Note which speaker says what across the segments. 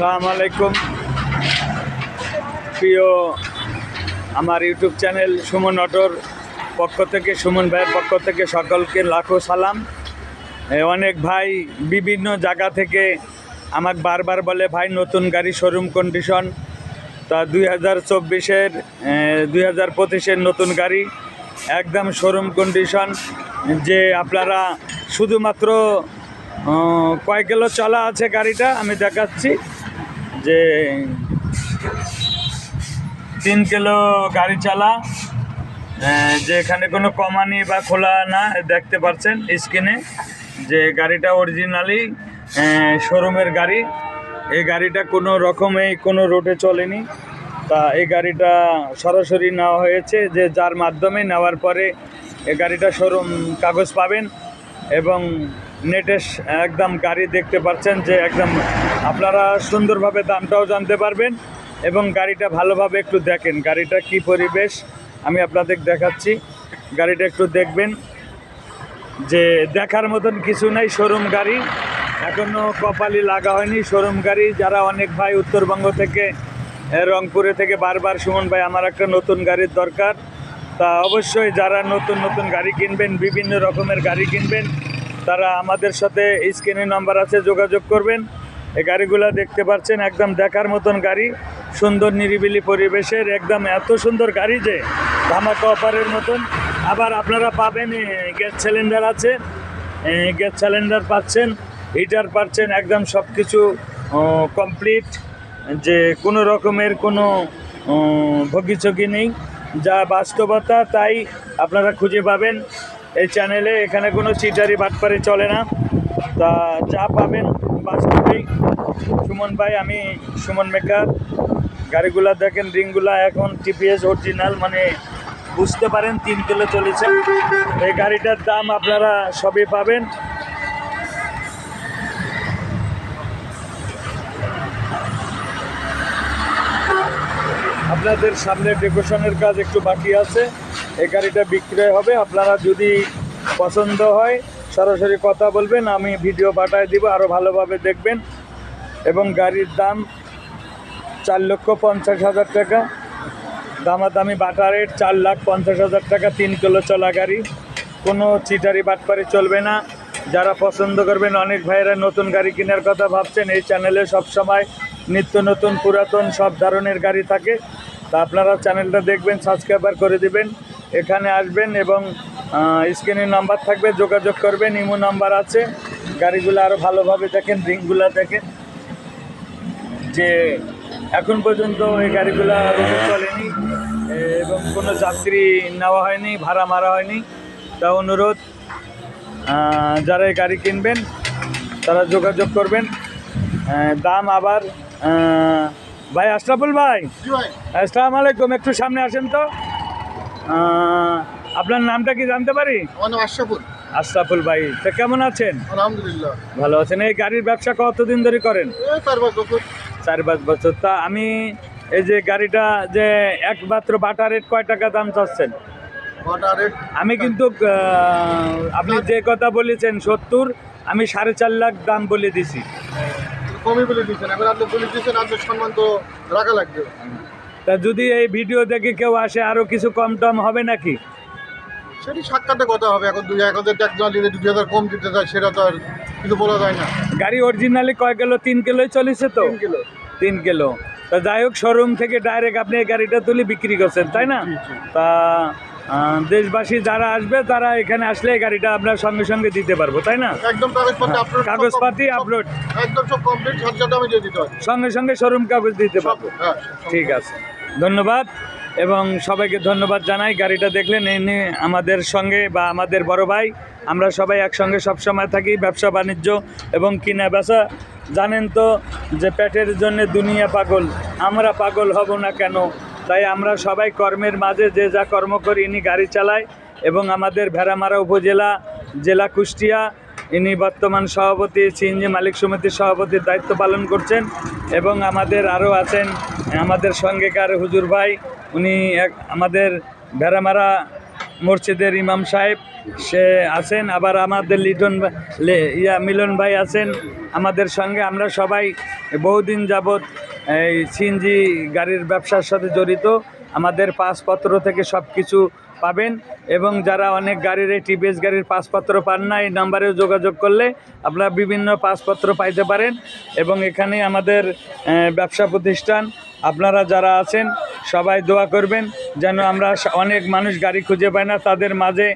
Speaker 1: আসসালামু আলাইকুম। প্রিয় আমার ইউটিউব চ্যানেল সুমন অটোর পক্ষ থেকে, সুমন ভাইয়ের পক্ষ থেকে সকলকে লাখো সালাম। অনেক ভাই বিভিন্ন জায়গা থেকে আমাকে বারবার বলে, ভাই, নতুন গাড়ি শোরুম কন্ডিশন তা দুই হাজার চব্বিশের দুই হাজার পঁচিশের নতুন গাড়ি একদম শোরুম কন্ডিশন যে আপনারা শুধুমাত্র কয় কিলো চলা আছে গাড়িটা আমি দেখাচ্ছি। যে তিন কিলো গাড়ি চালা আহ, যে এখানে কোনো কমানি বা খোলা না দেখতে পাচ্ছেন স্ক্রিনে যে গাড়িটা অরিজিনালি শোরুমের গাড়ি। এই গাড়িটা কোনো রকমেই কোনো রোডে চলেনি। তা এই গাড়িটা সরাসরি নেওয়া হয়েছে যে যার মাধ্যমে নেওয়ার পরে এই গাড়িটা শোরুম কাগজ পাবেন এবং নেটে একদম গাড়ি দেখতে পাচ্ছেন যে একদম আপনারা সুন্দরভাবে দামটাও জানতে পারবেন এবং গাড়িটা ভালোভাবে একটু দেখেন গাড়িটা কি পরিবেশ। আমি আপনাদের দেখাচ্ছি, গাড়িটা একটু দেখবেন। যে দেখার মতন কিছু নাই, শোরুম গাড়ি। এখনও কপালি লাগা হয়নি, শোরুম গাড়ি। যারা অনেক ভাই উত্তরবঙ্গ থেকে রংপুরে থেকে, বারবার সুমন ভাই, আমার একটা নতুন গাড়ির দরকার। তা অবশ্যই যারা নতুন নতুন গাড়ি কিনবেন, বিভিন্ন রকমের গাড়ি কিনবেন তারা আমাদের সাথে স্ক্রিনে নাম্বার আছে, যোগাযোগ করবেন। এই গাড়িগুলো দেখতে পাচ্ছেন, একদম দেখার মতন গাড়ি। সুন্দর নিরিবিলি পরিবেশের, একদম এত সুন্দর গাড়ি যে ধামাকা অফারের মতন। আবার আপনারা পাবেন গ্যাস সিলিন্ডার আছে। গ্যাস সিলিন্ডার পাচ্ছেন, হিটার পাচ্ছেন, একদম সব কিছু কমপ্লিট। যে কোনো রকমের কোনো ভগিচকি নেই। যা বাস্তবতা, তাই আপনারা খুঁজে পাবেন। এই চ্যানেলে এখানে কোনো চিটারি বাটপারি চলে না। তা যা পাবেন বাস্তবেই সুমন ভাই, আমি সুমন মেকার। গাড়িগুলা দেখেন, রিংগুলা এখন টিপিএস অরিজিনাল মানে বুঝতে পারেন, তিন কিলো চলেছে। এই গাড়িটার দাম আপনারা সবই পাবেন। আপনাদের সামনে ডেকোরেশনের কাজ একটু বাকি আছে। এই গাড়িটা বিক্রয় হবে। আপনারা যদি পছন্দ হয়, সরাসরি কথা বলবেন, আমি ভিডিও পাঠায় দিব আরও ভালোভাবে দেখবেন। এবং গাড়ির দাম চার লক্ষ পঞ্চাশ হাজার টাকা। দামাদামি বাটা রেট চার লাখ পঞ্চাশ হাজার টাকা, তিন কিলো চলা গাড়ি। কোনো চিটারি বাটপারি চলবে না। যারা পছন্দ করবেন, অনেক ভাইয়েরা নতুন গাড়ি কেনার কথা ভাবছেন, এই চ্যানেলে সবসময় নিত্য নতুন, পুরাতন সব ধরনের গাড়ি থাকে। তা আপনারা চ্যানেলটা দেখবেন, সাবস্ক্রাইবার করে দিবেন। এখানে আসবেন এবং স্ক্রিনের নাম্বার থাকবে যোগাযোগ করবেন ইমো নাম্বার আছে। গাড়িগুলো আরও ভালোভাবে দেখেন রিংগুলো দেখেন। যে এখন পর্যন্ত এই গাড়িগুলো রোডে চলেনি এবং কোনো যাত্রী নেওয়া হয়নি ভাড়া মারা হয়নি। তা অনুরোধ যারা এই গাড়ি কিনবেন তারা যোগাযোগ করবেন। দাম আবার ভাই আশরাফুল ভাই। আসসালামু আলাইকুম একটু সামনে আসেন তো। আপনার নামটা কি জানতে পারি?
Speaker 2: আশরাফুল।
Speaker 1: আশরাফুল ভাই তা কেমন আছেন?
Speaker 2: আলহামদুলিল্লাহ।
Speaker 1: ভালো আছেন। এই গাড়ির ব্যবসা কতদিন ধরে করেন?
Speaker 2: চার পাঁচ বছর।
Speaker 1: চার পাঁচ বছর। তা আমি এই যে গাড়িটা যে একমাত্র বাটা রেট কয় টাকা দাম চাচ্ছেন? আমি কিন্তু আপনি যে কথা বলেছেন সত্তর আমি সাড়ে চার লাখ দাম বলে দিছি।
Speaker 2: কমই বলে দিয়েছেন। এবার আপনি বলে দিয়েছেন আপনার সম্মান তো রাখা লাগবে।
Speaker 1: তা যদি এই ভিডিও দেখে কেউ আসে আরও কিছু কম টম হবে নাকি?
Speaker 2: সেটি সাক্ষাতে কথা হবে এখন দুই এক হাজার দিলে দুই হাজার কম দিতে চায় সেটা তো আর কিছু বলা যায় না।
Speaker 1: গাড়ি অরিজিনালি কয় কিলো? তিন কিলোই চলেছে তো?
Speaker 2: তিন কিলো।
Speaker 1: তিন কিলো। তা যাই হোক শোরুম থেকে ডাইরেক্ট আপনি এই গাড়িটা তুলে বিক্রি করছেন তাই না। তা দেশবাসী যারা আসবে তারা এখানে আসলে এই গাড়িটা আপনার সঙ্গে সঙ্গে দিতে পারব তাই না?
Speaker 2: একদম কাগজপত্র
Speaker 1: হ্যাঁ,
Speaker 2: আপলোড একদম সব কমপ্লিট সাথে সাথে আমি দিয়ে দিতে
Speaker 1: সঙ্গে সঙ্গে শোরুম কাগজ দিতে পারব।
Speaker 2: হ্যাঁ
Speaker 1: ঠিক আছে। ধন্যবাদ এবং সবাইকে ধন্যবাদ জানাই গাড়িটা দেখলেন এই নিয়ে আমাদের সঙ্গে বা আমাদের বড় ভাই। আমরা সবাই একসঙ্গে সবসময় থাকি ব্যবসা বাণিজ্য এবং কিনা বেচা জানেন তো যে পেটের জন্য দুনিয়া পাগল, আমরা পাগল হব না কেন? তাই আমরা সবাই কর্মের মাঝে যে যা কর্ম করি ইনি গাড়ি চালায় এবং আমাদের ভেড়ামারা উপজেলা, জেলা কুষ্টিয়া, ইনি বর্তমান সভাপতি, সিএনজি মালিক সমিতির সভাপতির দায়িত্ব পালন করছেন এবং আমাদের আরও আছেন আমাদের সঙ্গেকার হুজুর ভাই, উনি আমাদের ভেড়ামারা মসজিদের ইমাম সাহেব, সে আছেন, আবার আমাদের লিটন ইয়া মিলন ভাই আছেন আমাদের সঙ্গে। আমরা সবাই বহুদিন যাবৎ এই সিএনজি গাড়ির ব্যবসার সাথে জড়িত। আমাদের পাসপত্র থেকে সব কিছু পাবেন এবং যারা অনেক গাড়ির এই টিভিএস গাড়ির পাসপত্র পান না, এই নাম্বারে যোগাযোগ করলে আপনারা বিভিন্ন পাসপত্র পাইতে পারেন। এবং এখানে আমাদের ব্যবসা প্রতিষ্ঠান, আপনারা যারা আছেন সবাই দোয়া করবেন যেন আমরা অনেক মানুষ গাড়ি খুঁজে পাই না, তাদের মাঝে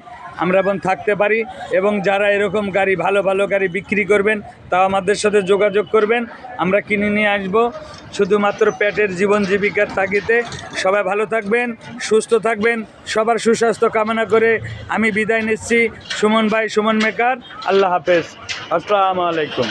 Speaker 1: আমরা এবং থাকতে পারি এবং যারা এরকম গাড়ি, ভালো ভালো গাড়ি বিক্রি করবেন তাও আমাদের সাথে যোগাযোগ করবেন। আমরা কিনে নিয়ে আসব। শুধুমাত্র পেটের জীবন জীবিকার তাগিতে সবাই ভালো থাকবেন, সুস্থ থাকবেন, সবার সুস্বাস্থ্য কামনা করে আমি বিদায় নিচ্ছি। সুমন ভাই, সুমন মেকার, আল্লাহ হাফেজ। আসসালামু আলাইকুম।